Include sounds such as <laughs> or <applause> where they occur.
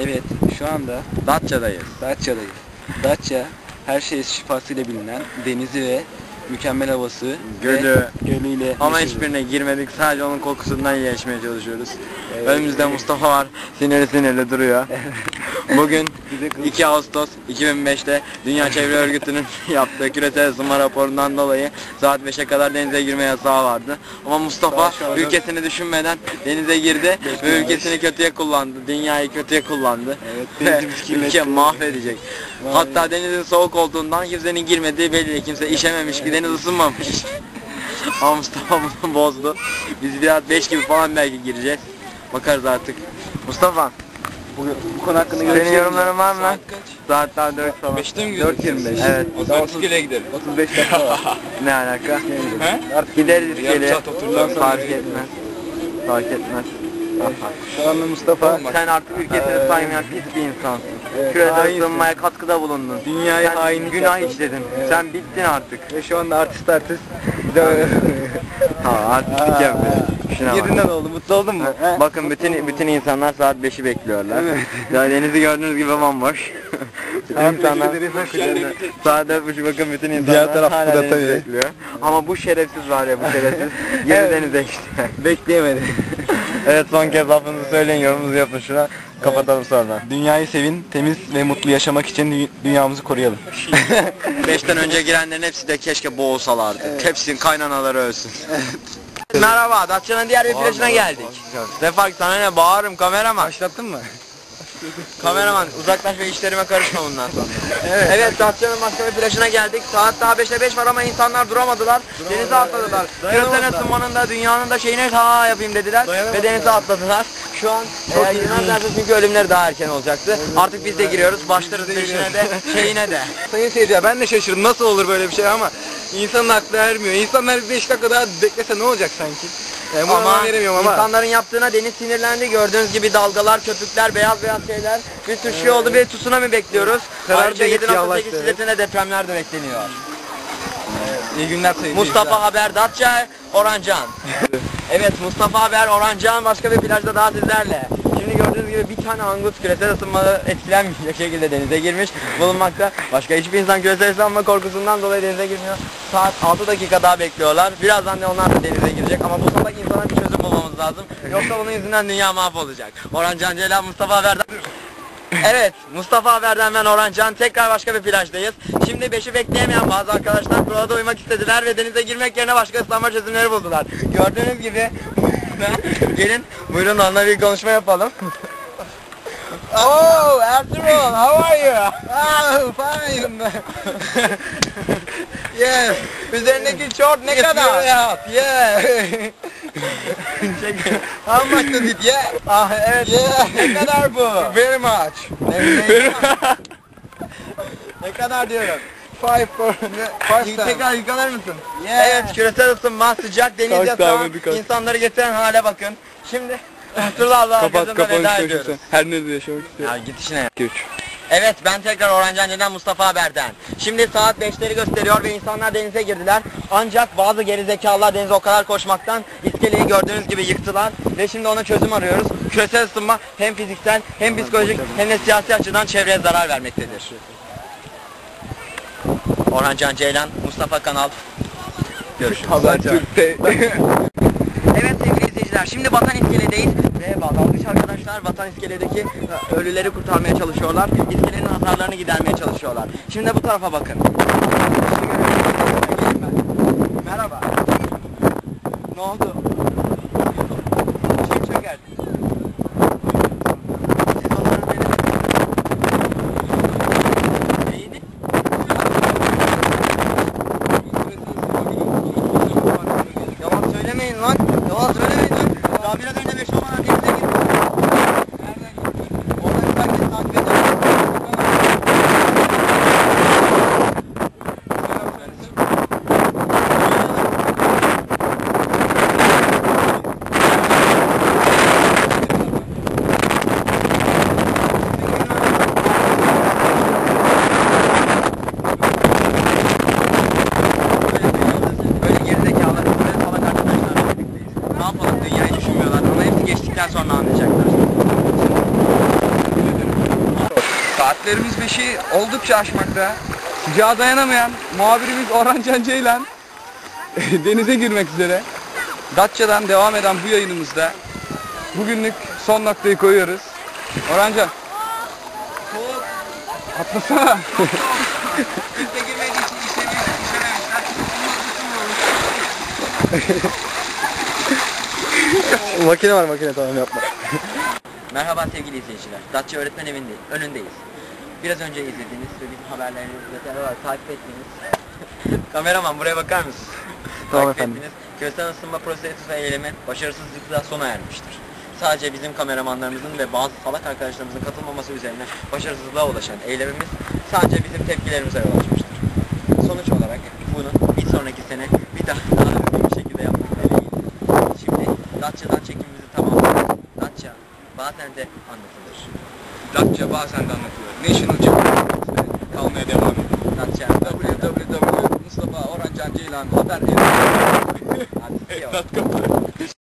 Evet, şu anda Datça'dayız. Datça'dayız. Datça, her şey şifasıyla bilinen denizi ve mükemmel havası Gölü. ve gölüyle Ama meşhur. hiçbirine girmedik. Sadece onun kokusundan geçmeye çalışıyoruz. Önümüzde Mustafa var. Sinirli sinirli duruyor. Bugün Bize kız- 2 Ağustos 2005'te Dünya Çevre Örgütü'nün <laughs> yaptığı küresel ısınma raporundan dolayı saat 5'e kadar denize girme yasağı vardı. Ama Mustafa ülkesini düşünmeden denize girdi ve ülkesini kötüye kullandı. Dünyayı kötüye kullandı. Evet, Ve ülke mahvedecek. Vay. Hatta denizin soğuk olduğundan kimsenin girmediği belli. Kimse işememiş ki deniz ısınmamış. <laughs> Ama Mustafa bunu bozdu. Biz biraz 5 gibi falan belki gireceğiz. Bakarız artık. Mustafa, bu, bu konu hakkında senin görüşelim. yorumların var mı? Saat kaç? Saatler 4 falan. Beşte mi 4.25. Evet. O zaman İskele'ye gidelim. 35 dakika var. <laughs> Ne alaka? He? Artık gideriz saat sonra Fark etmez. Fark etmez. Şu anda Mustafa Sen artık ülkesini Ee, saymayan pis bir insansın. evet, Küresel ısınmaya katkıda bulundun. Dünyaya Sen hainlik Günah yaptın. işledin. Evet. Sen bittin artık. ve şu anda artist artist bir de Ha artistlik yapıyor. Şuna bak. Yerinden oldu. Mutlu oldun mu? He? Bakın bütün bütün insanlar saat 5'i bekliyorlar. Evet. Ya denizi gördüğünüz gibi bomboş. bütün insanlar saat 4.30 bakın bütün insanlar Diğer taraf hala burada denizi tabii. bekliyor. Ama bu şerefsiz var ya bu şerefsiz. <laughs> Girdi Evet. denize işte. Bekleyemedi. <laughs> evet son kez lafınızı söyleyin yorumunuzu yapın şuna. Kapatalım sonra. Dünyayı sevin, temiz ve mutlu yaşamak için dü- dünyamızı koruyalım. Beşten önce girenlerin hepsi de keşke boğulsalardı. Hepsinin kaynanaları ölsün. Merhaba, Datça'nın diğer bir plajına geldik. Defak sana ne bağırırım kameraman. Başlattın mı? Kameraman uzaklaş ve işlerime karışma bundan sonra. evet. Evet Datça'nın başka bir plajına geldik. Saat daha 5'e 5 var ama insanlar duramadılar. Denize atladılar. Küresel ısınmanın da dünyanın da şeyine ta yapayım dediler. Ve denize atladılar. Şu an eğer girmezlerse çünkü ölümleri daha erken olacaktı. Artık biz de giriyoruz. Başlarız peşine de <laughs> şeyine de. Sayın seyirciler ben de şaşırdım nasıl olur böyle bir şey ama insanın aklı ermiyor. İnsanlar 5 dakika daha beklese ne olacak sanki? Bunu Ama veremiyorum ama. insanların yaptığına deniz sinirlendi. Gördüğünüz gibi dalgalar, köpükler, beyaz beyaz şeyler. Bir sürü şey oldu. Bir tsunami bekliyoruz. Karar Ayrıca değil, 7.8 yavaştı, evet. şiddetine depremler de bekleniyor. İyi günler sayın Mustafa Haber Datça, Orancan. <laughs> evet Mustafa Haber Orancan başka bir plajda daha sizlerle. Şimdi gördüğünüz gibi bir tane angus küresel ısınma etkilenmeyecek şekilde denize girmiş bulunmakta. Başka hiçbir insan küresel ısınma korkusundan dolayı denize girmiyor. Saat 6 dakika daha bekliyorlar. Birazdan da onlar da denize girecek ama bu salak insana bir çözüm bulmamız lazım. Yoksa bunun yüzünden dünya mahvolacak. Orhancan Ceylan Mustafa Haber'den... Evet, Mustafa Haber'den ben Orhancan. Tekrar başka bir plajdayız. Şimdi 5'i bekleyemeyen bazı arkadaşlar kurala uymak istediler ve denize girmek yerine başka ıslanma çözümleri buldular. Gördüğünüz gibi <laughs> gelin buyurun onunla bir konuşma yapalım. <laughs> oh, Ertuğrul, how are you? Oh, fine. <laughs> yes. Üzerindeki şort ne Yes, kadar? Yeah. How much does it? Yeah. ah evet. Yeah. Ne kadar bu? Very much. ne kadar diyorum? Five for five times. Tekrar yıkanır mısın? Yeah. Evet küresel ısınma, sıcak deniz yatağı, insanları getiren hale bakın. Şimdi Ertuğrul abla Kapat ediyoruz. sen. Her nerede yaşamak istiyorsun? Ya git işine. 2 3. Evet ben tekrar Orhancanlı'dan Mustafa Haber'den. Şimdi saat 5'leri gösteriyor ve insanlar denize girdiler. Ancak bazı gerizekalılar denize o kadar koşmaktan iskeleyi gördüğünüz gibi yıktılar. Ve şimdi ona çözüm arıyoruz. Küresel ısınma hem fiziksel hem psikolojik hem de siyasi açıdan çevreye zarar vermektedir. Orhancan Ceylan, Mustafa Kanal. Görüşürüz. Habertürk'te. Evet sevgili izleyiciler şimdi Vatan İskele'deyiz ve dalgıç arkadaşlar Vatan İskele'deki ölüleri kurtarmaya çalışıyorlar. İskelenin hasarlarını gidermeye çalışıyorlar. Şimdi de bu tarafa bakın. Merhaba. Ne oldu? Saatlerimiz 5'i oldukça aşmakta. Sıcağa dayanamayan muhabirimiz Orhan Can Ceylan <laughs> denize girmek üzere. Datça'dan devam eden bu yayınımızda bugünlük son noktayı koyuyoruz. Orhan Can. Atlasana. makine var makine tamam yapma. Merhaba sevgili izleyiciler. Datça Öğretmen Evi'nde önündeyiz. Biraz önce izlediğiniz ve bizim haberlerimizi detaylı olarak takip ettiğiniz <laughs> Kameraman buraya bakar mısın? Tamam takip efendim. ettiğiniz küresel ısınma prosedürü eylemi başarısızlıkla sona ermiştir. Sadece bizim kameramanlarımızın ve bazı salak arkadaşlarımızın katılmaması üzerine başarısızlığa ulaşan eylemimiz sadece bizim tepkilerimize yol açmıştır. Sonuç olarak bunu bir sonraki sene bir daha daha bir şekilde yapmak dileğiyle. Şimdi Datça'dan çekimimizi tamamladık. Datça bazen de anlatılır. Datça bazen de anlatılıyor. National Geographic'te kalmaya devam ediyor. Datça. www. Mustafa Orhan <laughs>